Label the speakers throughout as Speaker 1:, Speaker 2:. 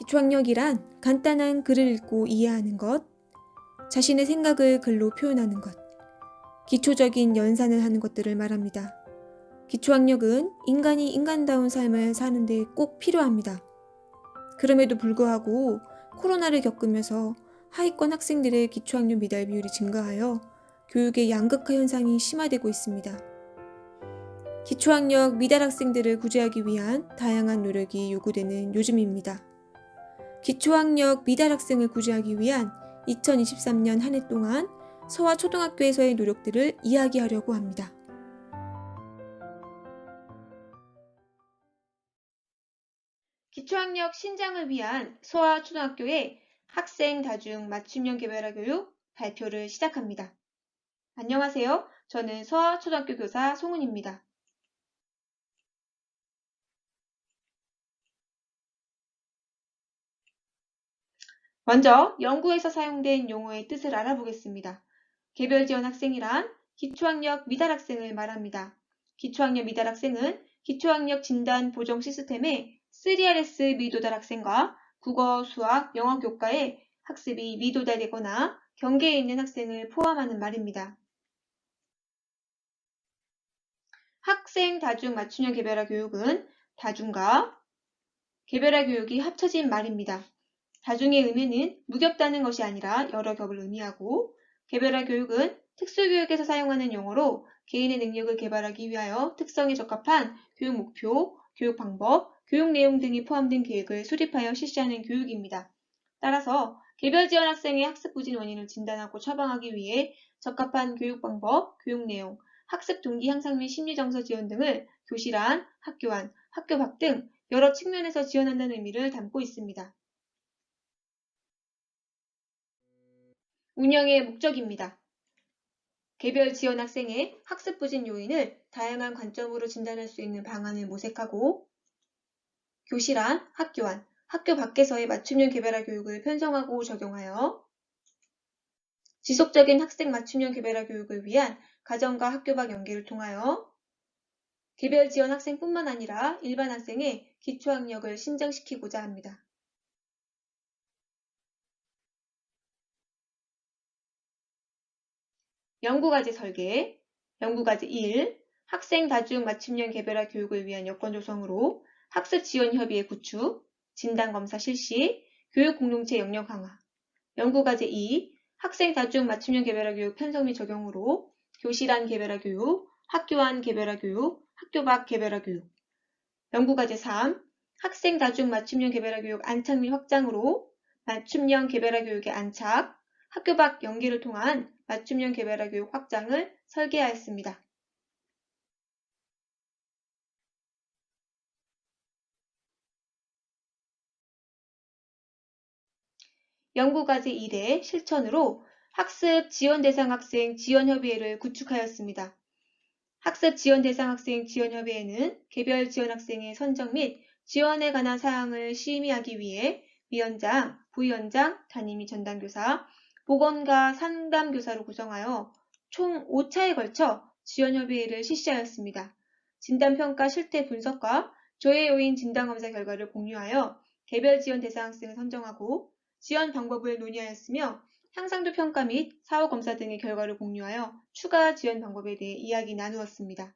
Speaker 1: 기초학력이란 간단한 글을 읽고 이해하는 것, 자신의 생각을 글로 표현하는 것, 기초적인 연산을 하는 것들을 말합니다. 기초학력은 인간이 인간다운 삶을 사는데 꼭 필요합니다. 그럼에도 불구하고 코로나를 겪으면서 하위권 학생들의 기초학력 미달 비율이 증가하여 교육의 양극화 현상이 심화되고 있습니다. 기초학력 미달 학생들을 구제하기 위한 다양한 노력이 요구되는 요즘입니다. 기초학력 미달 학생을 구제하기 위한 2023년 한 해 동안 서화 초등학교에서의 노력들을 이야기하려고 합니다. 기초학력 신장을 위한 서화 초등학교의 학생 다중 맞춤형 개별화 교육 발표를 시작합니다. 안녕하세요. 저는 서화 초등학교 교사 송은입니다. 먼저 연구에서 사용된 용어의 뜻을 알아보겠습니다. 개별 지원 학생이란 기초학력 미달 학생을 말합니다. 기초학력 미달 학생은 기초학력 진단 보정 시스템의 3RS 미도달 학생과 국어, 수학, 영어 교과에 학습이 미도달되거나 경계에 있는 학생을 포함하는 말입니다. 학생 다중 맞춤형 개별화 교육은 다중과 개별화 교육이 합쳐진 말입니다. 다중의 의미는 무겹다는 것이 아니라 여러 겹을 의미하고 개별화 교육은 특수교육에서 사용하는 용어로 개인의 능력을 개발하기 위하여 특성에 적합한 교육 목표, 교육 방법, 교육 내용 등이 포함된 계획을 수립하여 실시하는 교육입니다. 따라서 개별 지원 학생의 학습 부진 원인을 진단하고 처방하기 위해 적합한 교육 방법, 교육 내용, 학습 동기 향상 및 심리 정서 지원 등을 교실 안, 학교 안, 학교 밖 등 여러 측면에서 지원한다는 의미를 담고 있습니다. 운영의 목적입니다. 개별 지원 학생의 학습 부진 요인을 다양한 관점으로 진단할 수 있는 방안을 모색하고 교실 안, 학교 안, 학교 밖에서의 맞춤형 개별화 교육을 편성하고 적용하여 지속적인 학생 맞춤형 개별화 교육을 위한 가정과 학교 밖 연계를 통하여 개별 지원 학생뿐만 아니라 일반 학생의 기초 학력을 신장시키고자 합니다. 연구과제 설계, 연구과제 1, 학생 다중 맞춤형 개별화 교육을 위한 여건 조성으로 학습 지원 협의회 구축, 진단검사 실시, 교육 공동체 역량 강화. 연구과제 2, 학생 다중 맞춤형 개별화 교육 편성 및 적용으로 교실 안 개별화 교육, 학교 안 개별화 교육, 학교 밖 개별화 교육. 연구과제 3, 학생 다중 맞춤형 개별화 교육 안착 및 확장으로 맞춤형 개별화 교육의 안착, 학교 밖 연계를 통한 맞춤형 개별화 교육 확장을 설계하였습니다. 연구과제 1의 실천으로 학습 지원 대상 학생 지원 협의회를 구축하였습니다. 학습 지원 대상 학생 지원 협의회는 개별 지원 학생의 선정 및 지원에 관한 사항을 심의하기 위해 위원장, 부위원장, 담임이 전담교사, 보건과 상담교사로 구성하여 총 5차에 걸쳐 지원협의회를 실시하였습니다. 진단평가 실태 분석과 조회 요인 진단검사 결과를 공유하여 개별 지원 대상 학생을 선정하고 지원 방법을 논의하였으며 향상도 평가 및 사후 검사 등의 결과를 공유하여 추가 지원 방법에 대해 이야기 나누었습니다.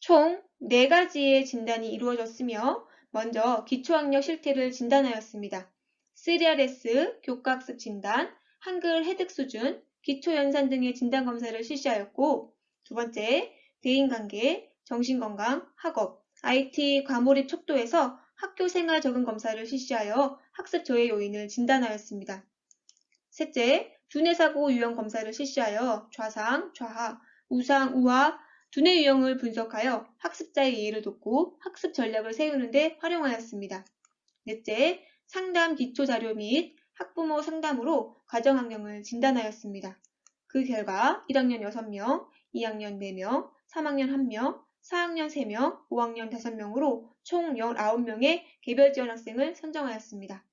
Speaker 1: 총 4가지의 진단이 이루어졌으며 먼저 기초학력 실태를 진단하였습니다. 3RS, 교과학습 진단, 한글 해득 수준, 기초연산 등의 진단검사를 실시하였고 두 번째, 대인관계, 정신건강, 학업, IT 과몰입 척도에서 학교 생활 적응 검사를 실시하여 학습 저해 요인을 진단하였습니다. 셋째, 두뇌 사고 유형 검사를 실시하여 좌상, 좌하, 우상, 우하, 두뇌 유형을 분석하여 학습자의 이해를 돕고 학습 전략을 세우는 데 활용하였습니다. 넷째, 상담 기초 자료 및 학부모 상담으로 가정 환경을 진단하였습니다. 그 결과 1학년 6명, 2학년 4명, 3학년 1명, 4학년 3명, 5학년 5명으로 총 19명의 개별 지원 학생을 선정하였습니다.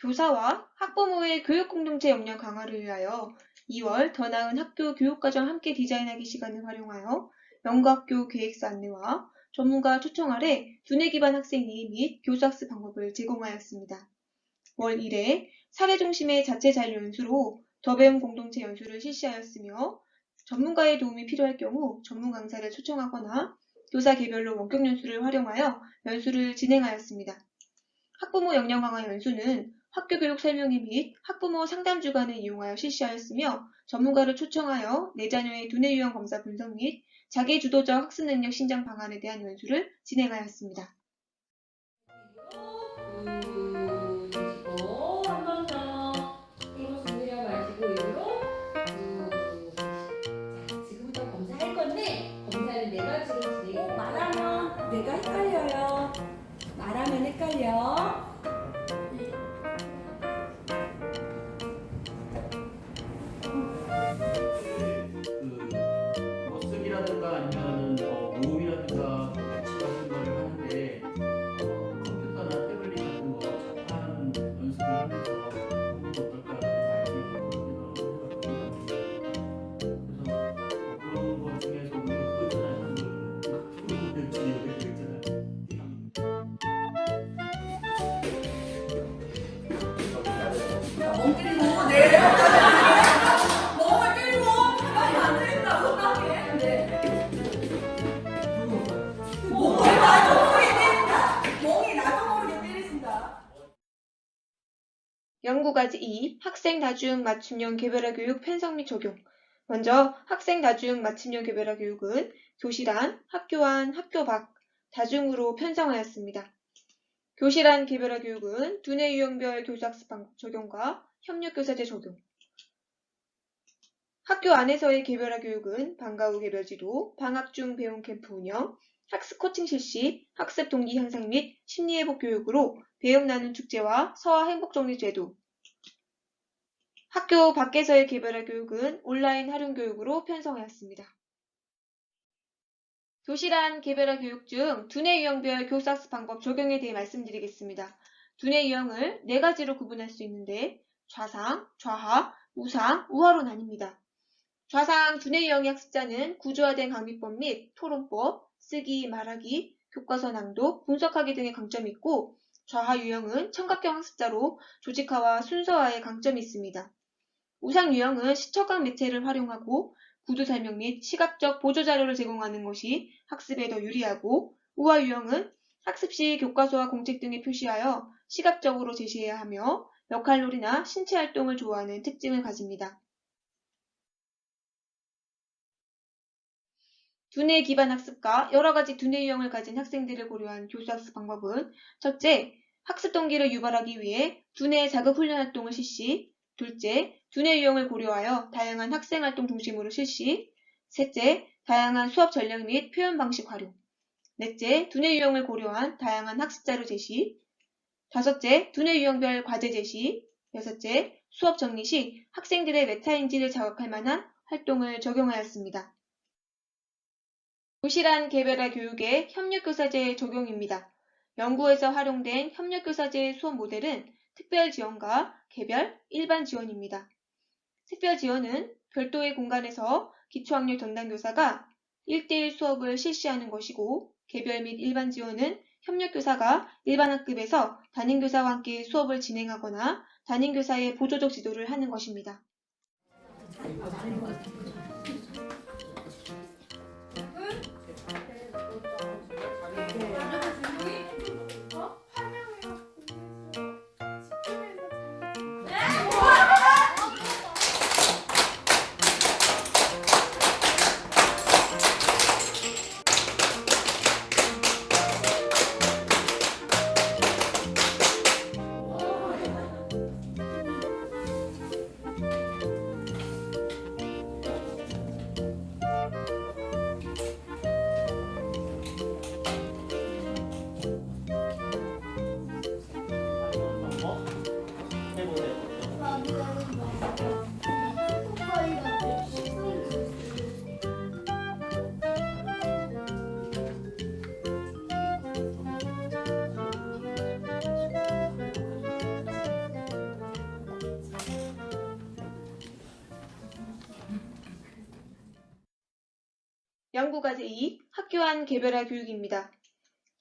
Speaker 1: 교사와 학부모의 교육 공동체 역량 강화를 위하여 2월 더 나은 학교 교육과정 함께 디자인하기 시간을 활용하여 연구학교 계획서 안내와 전문가 초청 아래 두뇌 기반 학생이 및 교수학습 방법을 제공하였습니다. 월 1회 사례 중심의 자체 자율 연수로 더 배움 공동체 연수를 실시하였으며 전문가의 도움이 필요할 경우 전문 강사를 초청하거나 교사 개별로 원격 연수를 활용하여 연수를 진행하였습니다. 학부모 역량 강화 연수는 학교 교육 설명회 및 학부모 상담 주간을 이용하여 실시하였으며 전문가를 초청하여 내 자녀의 두뇌 유형 검사 분석 및 자기 주도적 학습 능력 신장 방안에 대한 연수를 진행하였습니다.
Speaker 2: 건데 검사는 네
Speaker 3: 내가 헷갈려요. 말하면 헷갈려.
Speaker 1: 연구과제 2. 학생 다중 맞춤형 개별화 교육 편성 및 적용. 먼저 학생 다중 맞춤형 개별화 교육은 교실 안, 학교 안, 학교 밖 다중으로 편성하였습니다. 교실 안 개별화 교육은 두뇌 유형별 교수학습 방법 적용과 협력교사제 적용. 학교 안에서의 개별화 교육은 방과 후 개별 지도, 방학 중 배움 캠프 운영, 학습 코칭 실시, 학습 동기 향상 및 심리 회복 교육으로 배움 나눔 축제와 서화 행복 정리 제도. 학교 밖에서의 개별화 교육은 온라인 활용 교육으로 편성하였습니다. 교실 안 개별화 교육 중 두뇌 유형별 교수학습 방법 적용에 대해 말씀드리겠습니다. 두뇌 유형을 네 가지로 구분할 수 있는데 좌상, 좌하, 우상, 우하로 나뉩니다. 좌상 두뇌 유형의 학습자는 구조화된 강의법 및 토론법, 쓰기, 말하기, 교과서 낭독, 분석하기 등의 강점이 있고 좌하 유형은 청각형 학습자로 조직화와 순서화의 강점이 있습니다. 우상 유형은 시청각 매체를 활용하고 구두 설명 및 시각적 보조 자료를 제공하는 것이 학습에 더 유리하고 우하 유형은 학습 시 교과서와 공책 등에 표시하여 시각적으로 제시해야 하며 역할놀이나 신체 활동을 좋아하는 특징을 가집니다. 두뇌 기반 학습과 여러 가지 두뇌 유형을 가진 학생들을 고려한 교수 학습 방법은 첫째, 학습 동기를 유발하기 위해 두뇌 자극 훈련 활동을 실시, 둘째, 두뇌 유형을 고려하여 다양한 학생 활동 중심으로 실시, 셋째, 다양한 수업 전략 및 표현 방식 활용, 넷째, 두뇌 유형을 고려한 다양한 학습 자료 제시, 다섯째, 두뇌 유형별 과제 제시, 여섯째, 수업 정리 시 학생들의 메타인지를 자극할 만한 활동을 적용하였습니다. 도실한 개별화 교육의 협력교사제 적용입니다. 연구에서 활용된 협력교사제의 수업 모델은 특별 지원과 개별, 일반 지원입니다. 특별 지원은 별도의 공간에서 기초학력 전담교사가 1대1 수업을 실시하는 것이고 개별 및 일반 지원은 협력교사가 일반 학급에서 담임교사와 함께 수업을 진행하거나 담임교사의 보조적 지도를 하는 것입니다. 연구과제 2. 학교 안 개별화 교육입니다.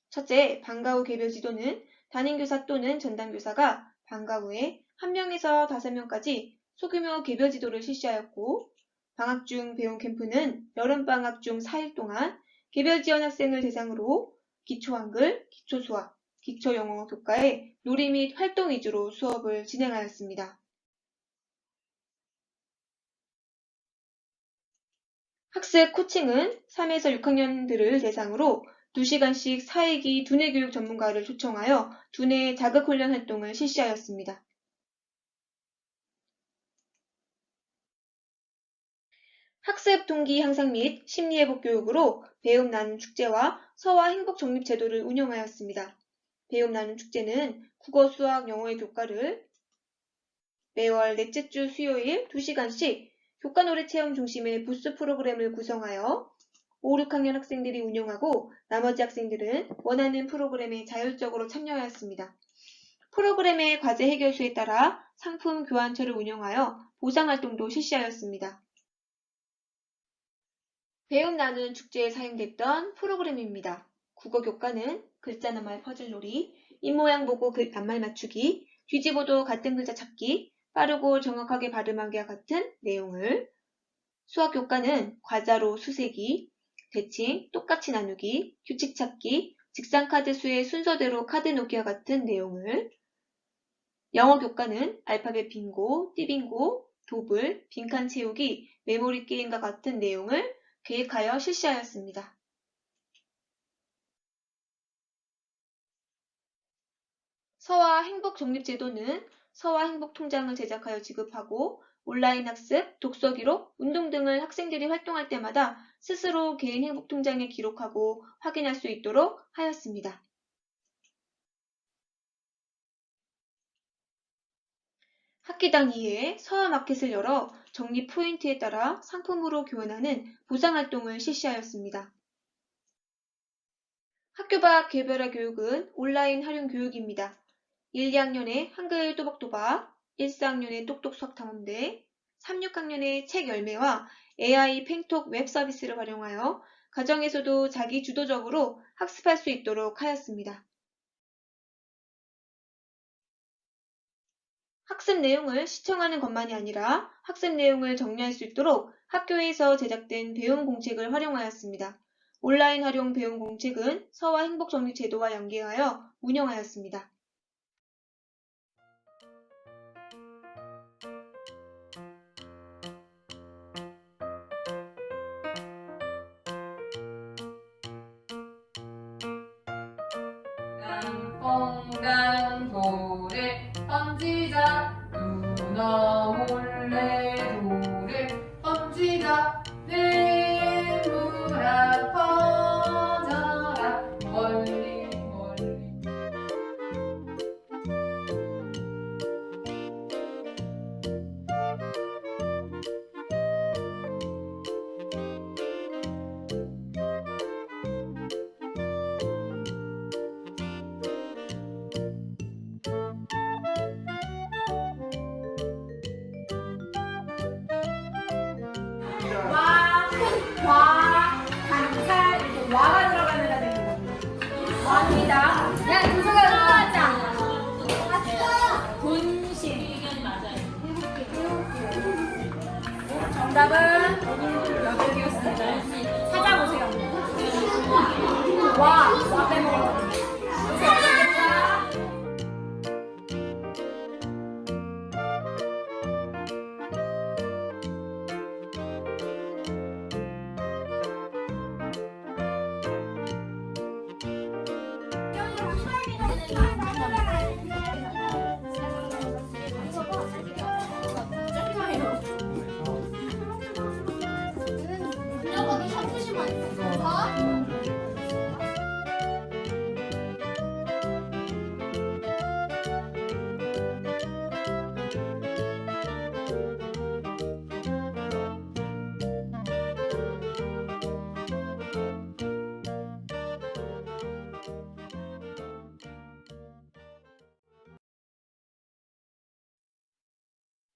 Speaker 1: 첫째, 방과 후 개별 지도는 담임교사 또는 전담교사가 방과 후에 1명에서 5명까지 소규모 개별 지도를 실시하였고, 방학 중 배움 캠프는 여름방학 중 4일 동안 개별 지원 학생을 대상으로 기초 한글, 기초 수학, 기초 영어 교과의 놀이 및 활동 위주로 수업을 진행하였습니다. 학습 코칭은 3에서 6학년들을 대상으로 2시간씩 사회기 두뇌 교육 전문가를 초청하여 두뇌 자극 훈련 활동을 실시하였습니다. 학습 동기 향상 및 심리 회복 교육으로 배움 나눔 축제와 서화 행복 적립 제도를 운영하였습니다. 배움 나눔 축제는 국어, 수학, 영어의 교과를 매월 넷째 주 수요일 2시간씩 교과 노래 체험 중심의 부스 프로그램을 구성하여 5, 6학년 학생들이 운영하고 나머지 학생들은 원하는 프로그램에 자율적으로 참여하였습니다. 프로그램의 과제 해결 수에 따라 상품 교환처를 운영하여 보상 활동도 실시하였습니다. 배움 나누는 축제에 사용됐던 프로그램입니다. 국어 교과는 글자 낱말 퍼즐놀이, 입모양 보고 글 낱말 맞추기, 뒤집어도 같은 글자 찾기, 빠르고 정확하게 발음하기와 같은 내용을 수학 교과는 과자로 수세기, 대칭, 똑같이 나누기, 규칙 찾기, 직선 카드 수의 순서대로 카드 놓기와 같은 내용을 영어 교과는 알파벳 빙고, 띠빙고, 도블, 빈칸 채우기, 메모리 게임과 같은 내용을 계획하여 실시하였습니다. 서화 행복 적립제도는 서화 행복 통장을 제작하여 지급하고 온라인 학습, 독서 기록, 운동 등을 학생들이 활동할 때마다 스스로 개인 행복 통장에 기록하고 확인할 수 있도록 하였습니다. 학기당 2회 서화 마켓을 열어 적립 포인트에 따라 상품으로 교환하는 보상 활동을 실시하였습니다. 학교 밖 개별화 교육은 온라인 활용 교육입니다. 1, 2학년의 한글 또박또박, 1, 4학년의 똑똑 수학 탐험대, 3, 6학년의 책 열매와 AI 팽톡 웹 서비스를 활용하여 가정에서도 자기 주도적으로 학습할 수 있도록 하였습니다. 학습 내용을 시청하는 것만이 아니라 학습 내용을 정리할 수 있도록 학교에서 제작된 배움 공책을 활용하였습니다. 온라인 활용 배움 공책은 서화 행복정리 제도와 연계하여 운영하였습니다.
Speaker 3: 정답은 여백이었습니다. 찾아보세요. 와,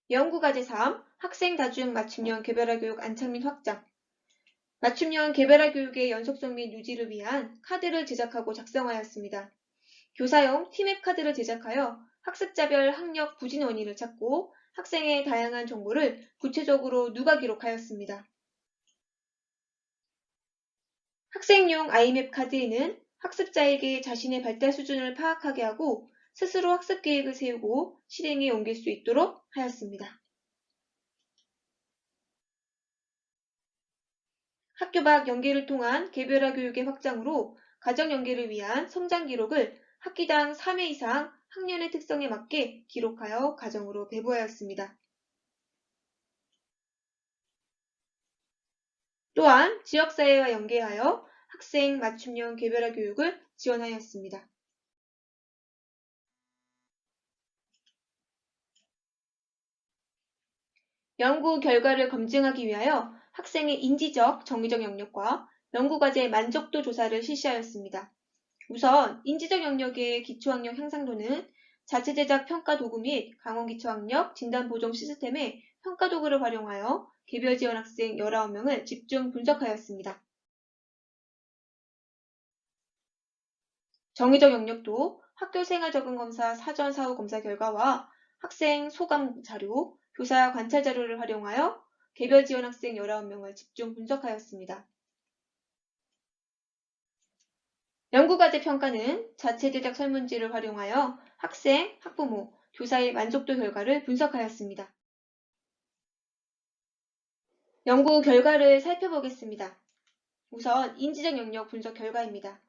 Speaker 1: 연구과제 3. 학생 다중 맞춤형 개별화 교육 안착 및 확장 맞춤형 개별화 교육의 연속성 및 유지를 위한 카드를 제작하고 작성하였습니다. 교사용 티맵 카드를 제작하여 학습자별 학력 부진 원인을 찾고 학생의 다양한 정보를 구체적으로 누가 기록하였습니다. 학생용 아이맵 카드에는 학습자에게 자신의 발달 수준을 파악하게 하고 스스로 학습 계획을 세우고 실행에 옮길 수 있도록 하였습니다. 학교 밖 연계를 통한 개별화 교육의 확장으로 가정 연계를 위한 성장 기록을 학기당 3회 이상 학년의 특성에 맞게 기록하여 가정으로 배부하였습니다. 또한 지역사회와 연계하여 학생 맞춤형 개별화 교육을 지원하였습니다. 연구 결과를 검증하기 위하여 학생의 인지적, 정의적 영역과 연구과제 만족도 조사를 실시하였습니다. 우선 인지적 영역의 기초학력 향상도는 자체 제작 평가 도구 및 강원 기초학력 진단 보정 시스템의 평가 도구를 활용하여 개별 지원 학생 19명을 집중 분석하였습니다. 정의적 영역도 학교 생활 적응 검사 사전 사후 검사 결과와 학생 소감 자료, 교사 관찰 자료를 활용하여 개별 지원 학생 19명을 집중 분석하였습니다. 연구과제 평가는 자체 제작 설문지를 활용하여 학생, 학부모, 교사의 만족도 결과를 분석하였습니다. 연구 결과를 살펴보겠습니다. 우선 인지적 영역 분석 결과입니다.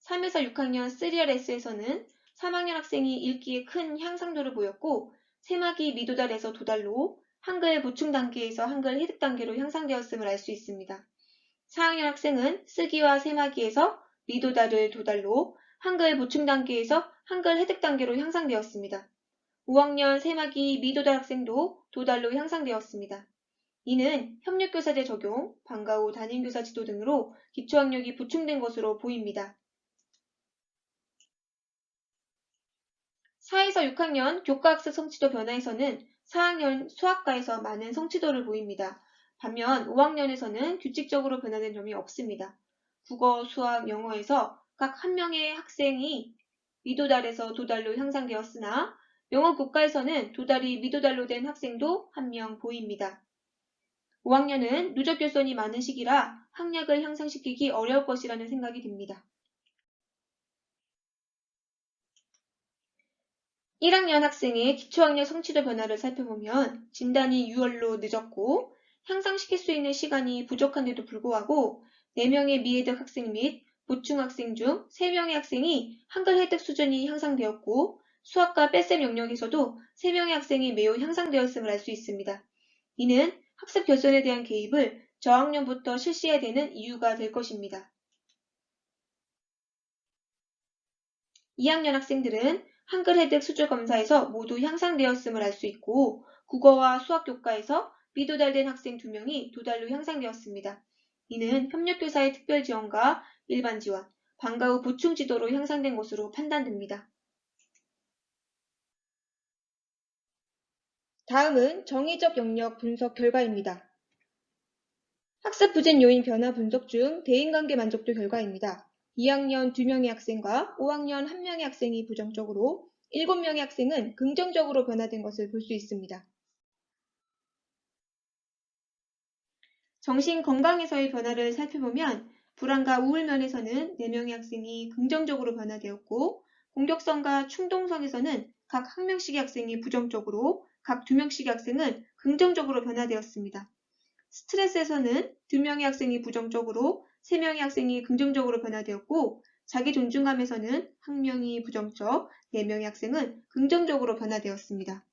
Speaker 1: 3에서 6학년 3RS에서는 3학년 학생이 읽기에 큰 향상도를 보였고 세마기 미도달에서 도달로 한글 보충 단계에서 한글 획득 단계로 향상되었음을 알 수 있습니다. 4학년 학생은 쓰기와 세마기에서 미도달을 도달로 한글 보충 단계에서 한글 획득 단계로 향상되었습니다. 5학년 세마기 미도달 학생도 도달로 향상되었습니다. 이는 협력교사제 적용, 방과 후 담임교사 지도 등으로 기초학력이 보충된 것으로 보입니다. 4에서 6학년 교과학습 성취도 변화에서는 4학년 수학과에서 많은 성취도를 보입니다. 반면 5학년에서는 규칙적으로 변화된 점이 없습니다. 국어, 수학, 영어에서 각 한 명의 학생이 미도달에서 도달로 향상되었으나 영어 교과에서는 도달이 미도달로 된 학생도 한 명 보입니다. 5학년은 누적 결손이 많은 시기라 학력을 향상시키기 어려울 것이라는 생각이 듭니다. 1학년 학생의 기초학력 성취도 변화를 살펴보면 진단이 6월로 늦었고 향상시킬 수 있는 시간이 부족한데도 불구하고 4명의 미해득 학생 및 보충 학생 중 3명의 학생이 한글 획득 수준이 향상되었고 수학과 뺄셈 영역에서도 3명의 학생이 매우 향상되었음을 알 수 있습니다. 이는 학습 결손에 대한 개입을 저학년부터 실시해야 되는 이유가 될 것입니다. 2학년 학생들은 한글 획득 수준 검사에서 모두 향상되었음을 알 수 있고 국어와 수학 교과에서 미도달된 학생 2명이 도달로 향상되었습니다. 이는 협력교사의 특별 지원과 일반 지원, 방과 후 보충 지도로 향상된 것으로 판단됩니다. 다음은 정의적 영역 분석 결과입니다. 학습 부진 요인 변화 분석 중 대인관계 만족도 결과입니다. 2학년 2명의 학생과 5학년 1명의 학생이 부정적으로 7명의 학생은 긍정적으로 변화된 것을 볼 수 있습니다. 정신 건강에서의 변화를 살펴보면 불안과 우울 면에서는 4명의 학생이 긍정적으로 변화되었고 공격성과 충동성에서는 각 1명씩의 학생이 부정적으로 각 2명씩의 학생은 긍정적으로 변화되었습니다. 스트레스에서는 2명의 학생이 부정적으로 3명의 학생이 긍정적으로 변화되었고 자기 존중감에서는 1명이 부정적, 4명의 학생은 긍정적으로 변화되었습니다.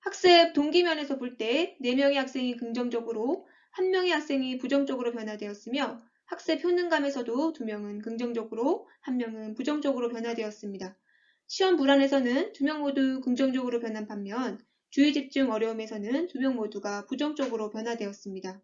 Speaker 1: 학습 동기면에서 볼 때 4명의 학생이 긍정적으로 1명의 학생이 부정적으로 변화되었으며 학습 효능감에서도 2명은 긍정적으로 1명은 부정적으로 변화되었습니다. 시험 불안에서는 2명 모두 긍정적으로 변한 반면 주의 집중 어려움에서는 2명 모두가 부정적으로 변화되었습니다.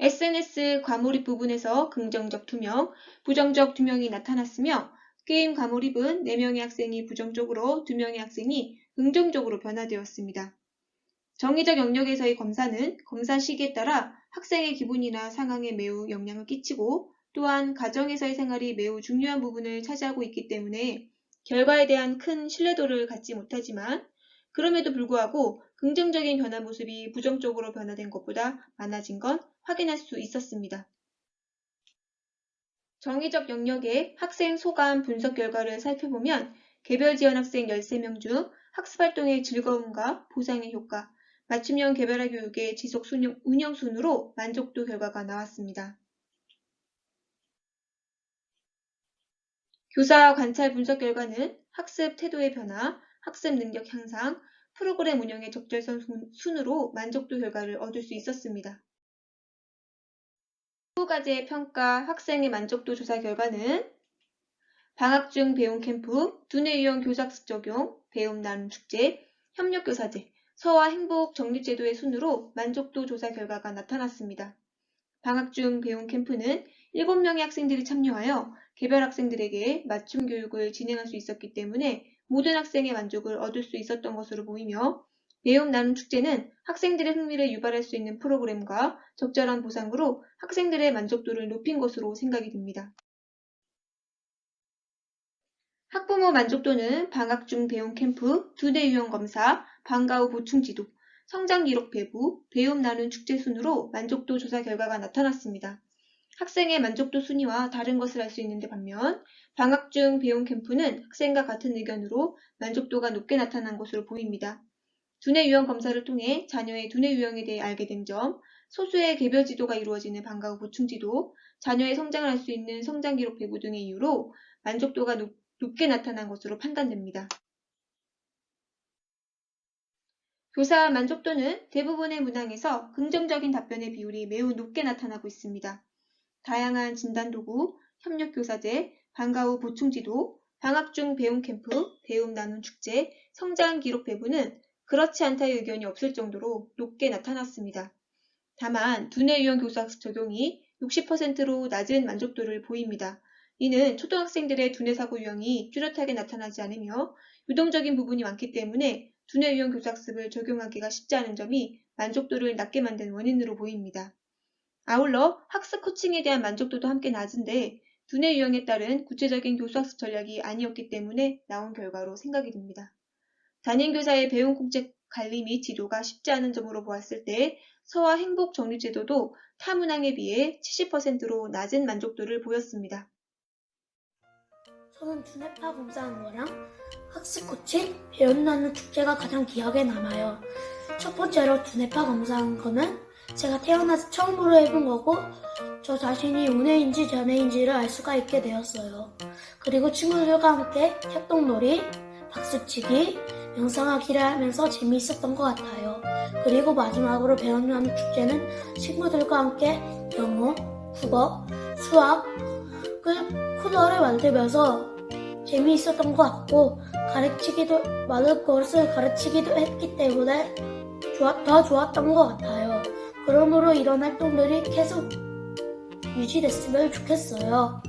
Speaker 1: SNS 과몰입 부분에서 긍정적 2명, 부정적 2명이 나타났으며 게임 과몰입은 4명의 학생이 부정적으로 2명의 학생이 긍정적으로 변화되었습니다. 정의적 영역에서의 검사는 검사 시기에 따라 학생의 기분이나 상황에 매우 영향을 끼치고 또한 가정에서의 생활이 매우 중요한 부분을 차지하고 있기 때문에 결과에 대한 큰 신뢰도를 갖지 못하지만 그럼에도 불구하고 긍정적인 변화 모습이 부정적으로 변화된 것보다 많아진 건 확인할 수 있었습니다. 정의적 영역의 학생 소감 분석 결과를 살펴보면 개별 지원 학생 13명 중 학습활동의 즐거움과 보상의 효과, 맞춤형 개별화 교육의 지속 순- 운영 순으로 만족도 결과가 나왔습니다. 교사 관찰 분석 결과는 학습 태도의 변화, 학습 능력 향상, 프로그램 운영의 적절성 순- 순으로 만족도 결과를 얻을 수 있었습니다. 후과제 평가 학생의 만족도 조사 결과는 방학 중 배움 캠프, 두뇌 유형 교사학습 적용, 배움 나눔 축제, 협력 교사제, 서화 행복 정립 제도의 순으로 만족도 조사 결과가 나타났습니다. 방학 중 배움 캠프는 7명의 학생들이 참여하여 개별 학생들에게 맞춤 교육을 진행할 수 있었기 때문에 모든 학생의 만족을 얻을 수 있었던 것으로 보이며 배움 나눔 축제는 학생들의 흥미를 유발할 수 있는 프로그램과 적절한 보상으로 학생들의 만족도를 높인 것으로 생각이 듭니다. 학부모 만족도는 방학 중 배움 캠프, 두뇌 유형 검사, 방과 후 보충 지도, 성장 기록 배부, 배움 나눔 축제 순으로 만족도 조사 결과가 나타났습니다. 학생의 만족도 순위와 다른 것을 알 수 있는데 반면 방학 중 배움 캠프는 학생과 같은 의견으로 만족도가 높게 나타난 것으로 보입니다. 두뇌 유형 검사를 통해 자녀의 두뇌 유형에 대해 알게 된 점, 소수의 개별 지도가 이루어지는 방과 후 보충 지도, 자녀의 성장을 할수 있는 성장 기록 배부 등의 이유로 만족도가 높, 높게 나타난 것으로 판단됩니다. 교사 만족도는 대부분의 문항에서 긍정적인 답변의 비율이 매우 높게 나타나고 있습니다. 다양한 진단도구, 협력교사제, 방과 후 보충지도, 방학 중 배움 캠프, 배움 나눔 축제, 성장 기록 배부는 그렇지 않다의 의견이 없을 정도로 높게 나타났습니다. 다만 두뇌 유형 교사학습 적용이 60%로 낮은 만족도를 보입니다. 이는 초등학생들의 두뇌 사고 유형이 뚜렷하게 나타나지 않으며 유동적인 부분이 많기 때문에 두뇌 유형 교사학습을 적용하기가 쉽지 않은 점이 만족도를 낮게 만든 원인으로 보입니다. 아울러 학습 코칭에 대한 만족도도 함께 낮은데 두뇌 유형에 따른 구체적인 교수학습 전략이 아니었기 때문에 나온 결과로 생각이 듭니다. 담임교사의 배움 공책 관리 및 지도가 쉽지 않은 점으로 보았을 때 서화 행복 정립제도도 타 문항에 비해 70%로 낮은 만족도를 보였습니다.
Speaker 4: 저는 두뇌파 검사한 거랑 학습 코칭, 배움 나누는 축제가 가장 기억에 남아요. 첫 번째로 두뇌파 검사한 거는 제가 태어나서 처음으로 해본 거고 저 자신이 운해인지 전해인지를 알 수가 있게 되었어요. 그리고 친구들과 함께 협동놀이, 박수치기, 명상하기를 하면서 재미있었던 것 같아요. 그리고 마지막으로 나누는 축제는 친구들과 함께 영어, 국어, 수학, 그 코너를 만들면서 재미있었던 것 같고 가르치기도 많은 것을 가르치기도 했기 때문에 좋아- 더 좋았던 것 같아요. 그러므로 이런 활동들이 계속 유지됐으면 좋겠어요.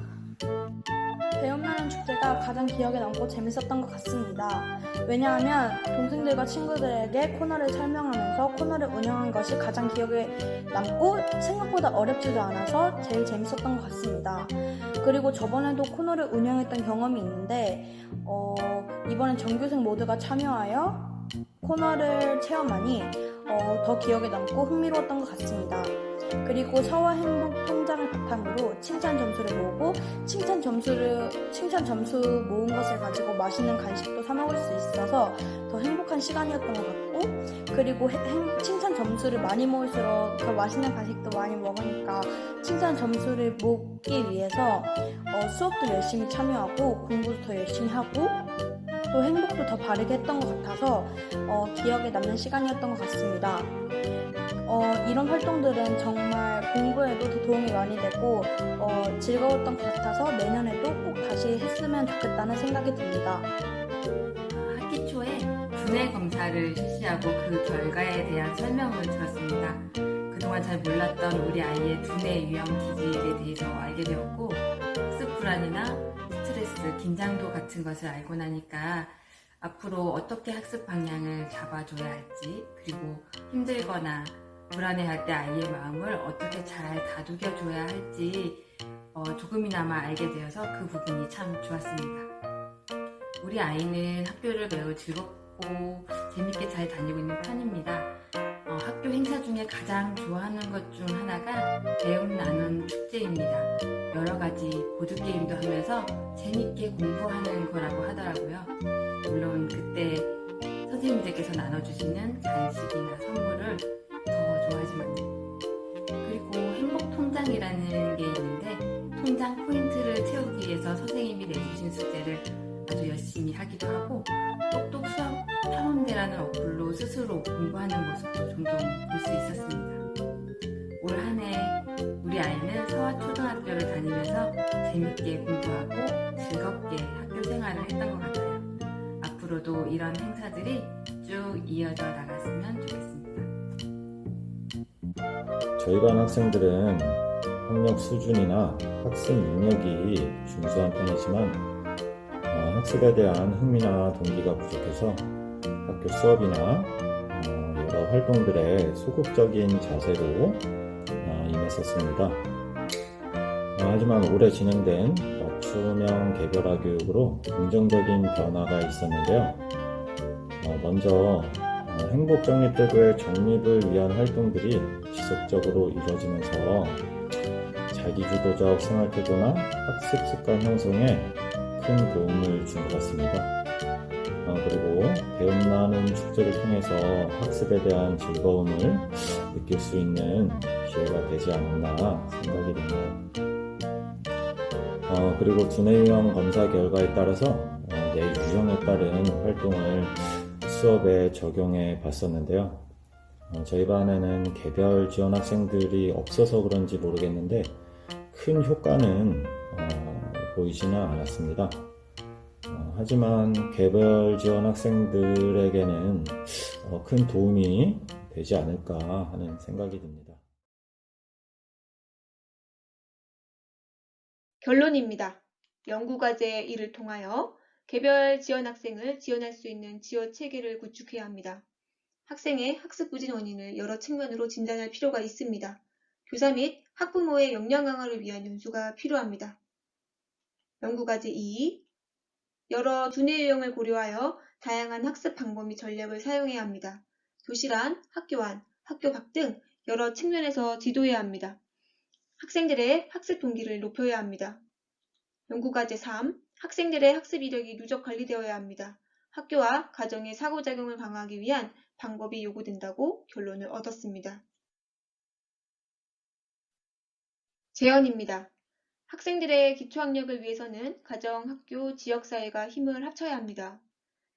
Speaker 5: 배움나는 축제가 가장 기억에 남고 재밌었던 것 같습니다. 왜냐하면 동생들과 친구들에게 코너를 설명하면서 코너를 운영한 것이 가장 기억에 남고 생각보다 어렵지도 않아서 제일 재밌었던 것 같습니다. 그리고 저번에도 코너를 운영했던 경험이 있는데 어, 이번엔 전교생 모두가 참여하여 코너를 체험하니 어, 더 기억에 남고 흥미로웠던 것 같습니다. 그리고 서화 행복 통장을 바탕으로 칭찬 점수를 모으고 칭찬 점수를 칭찬 점수 모은 것을 가지고 맛있는 간식도 사 먹을 수 있어서 더 행복한 시간이었던 것 같고 그리고 해- 행- 칭찬 점수를 많이 모을수록 더 맛있는 간식도 많이 먹으니까 칭찬 점수를 모기 위해서 어, 수업도 열심히 참여하고 공부도 더 열심히 하고 또 행복도 더 바르게 했던 것 같아서 어, 기억에 남는 시간이었던 것 같습니다. 어, 이런 활동들은 정말 공부에도 더 도움이 많이 되고 어, 즐거웠던 것 같아서 내년에도 꼭 다시 했으면 좋겠다는 생각이 듭니다.
Speaker 2: 학기 초에 두뇌 검사를 실시하고 그 결과에 대한 설명을 들었습니다. 그동안 잘 몰랐던 우리 아이의 두뇌 유형 기질에 대해서 알게 되었고 학습 불안이나 스트레스, 긴장도 같은 것을 알고 나니까 앞으로 어떻게 학습 방향을 잡아줘야 할지, 그리고 힘들거나 불안해할 때 아이의 마음을 어떻게 잘 다독여줘야 할지 어, 조금이나마 알게 되어서 그 부분이 참 좋았습니다. 우리 아이는 학교를 매우 즐겁고 재밌게 잘 다니고 있는 편입니다. 어, 학교 행사 중에 가장 좋아하는 것 중 하나가 배움 나눔 축제입니다. 여러 가지 보드게임도 하면서 재밌게 공부하는 거라고 하더라고요. 물론 그때 선생님들께서 나눠주시는 간식이나 선물을 더 좋아하지만 그리고 행복 통장이라는 게 있는데 통장 포인트를 채우기 위해서 선생님이 내주신 숙제를 아주 열심히 하기도 하고 똑똑 수학 탐험대라는 어플로 스스로 공부하는 모습도 종종 볼 수 있었습니다. 올 한 해 우리 아이는 서화초등학교를 다니면서 재밌게 공부하고 즐겁게 학교 생활을 했던 것 같아요. 앞으로도 이런 행사들이 쭉 이어져 나갔으면 좋겠습니다.
Speaker 6: 저희 반 학생들은 학력 수준이나 학습 능력이 준수한 편이지만 어, 학습에 대한 흥미나 동기가 부족해서 학교 수업이나 어, 여러 활동들에 소극적인 자세로 어, 임했었습니다. 어, 하지만 올해 진행된 맞춤형 개별화 교육으로 긍정적인 변화가 있었는데요. 어, 먼저 어, 행복정립제도의 정립을 위한 활동들이 지속적으로 이루어지면서 자기주도적 생활태도나 학습 습관 형성에 큰 도움을 준 것 같습니다. 어, 그리고 배움 나눔 축제를 통해서 학습에 대한 즐거움을 느낄 수 있는 기회가 되지 않았나 생각이 드네요. 어, 그리고 두뇌 유형 검사 결과에 따라서 어, 내 유형에 따른 활동을 수업에 적용해 봤었는데요. 어, 저희 반에는 개별 지원 학생들이 없어서 그런지 모르겠는데 큰 효과는 어, 보이지는 않았습니다. 어, 하지만 개별 지원 학생들에게는 어, 큰 도움이 되지 않을까 하는 생각이 듭니다.
Speaker 1: 결론입니다. 연구과제의 이를 통하여 개별 지원 학생을 지원할 수 있는 지원 체계를 구축해야 합니다. 학생의 학습 부진 원인을 여러 측면으로 진단할 필요가 있습니다. 교사 및 학부모의 역량 강화를 위한 연수가 필요합니다. 연구과제 2. 여러 두뇌 유형을 고려하여 다양한 학습 방법 및 전략을 사용해야 합니다. 교실 안, 학교 안, 학교 밖 등 여러 측면에서 지도해야 합니다. 학생들의 학습 동기를 높여야 합니다. 연구과제 3. 학생들의 학습 이력이 누적 관리되어야 합니다. 학교와 가정의 상호작용을 강화하기 위한 방법이 요구된다고 결론을 얻었습니다. 제언입니다. 학생들의 기초학력을 위해서는 가정, 학교, 지역사회가 힘을 합쳐야 합니다.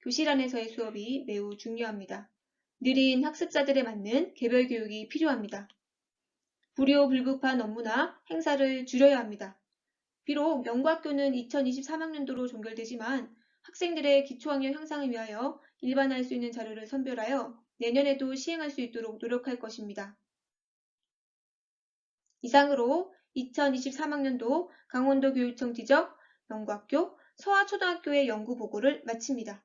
Speaker 1: 교실 안에서의 수업이 매우 중요합니다. 느린 학습자들에 맞는 개별 교육이 필요합니다. 불효불급한 업무나 행사를 줄여야 합니다. 비록 명구학교는 2023학년도로 종결되지만 학생들의 기초학력 향상을 위하여 일반화할 수 있는 자료를 선별하여 내년에도 시행할 수 있도록 노력할 것입니다. 이상으로 2023학년도 강원도 교육청 지적 명구학교 서화초등학교의 연구 보고를 마칩니다.